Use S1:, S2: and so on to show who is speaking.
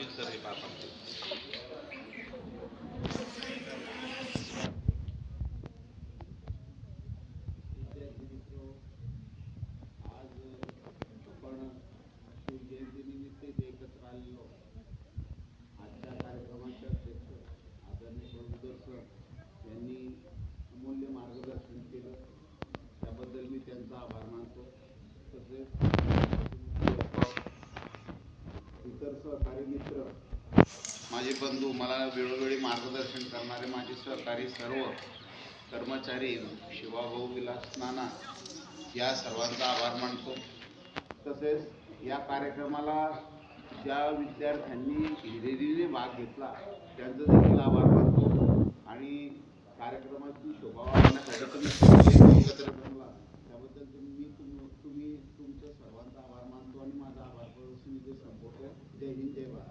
S1: Abhijit sir हे पार
S2: आपण एकत्र आलेलो आजच्या यांनी अमूल्य मार्गदर्शन केलं. त्याबद्दल मी त्यांचा आभार मानतो. इतर सहकारी मित्र. माझे बंधू मला वेळोवेळी मार्गदर्शन करणारे माझे सहकारी सर्व कर्मचारी शिवाभाऊ विलास नाना या सर्वांचा आभार मानतो. तसेच या कार्यक्रमाला ज्या विद्यार्थ्यांनी हिरेरीने भाग घेतला त्यांचं జరిగిందేవా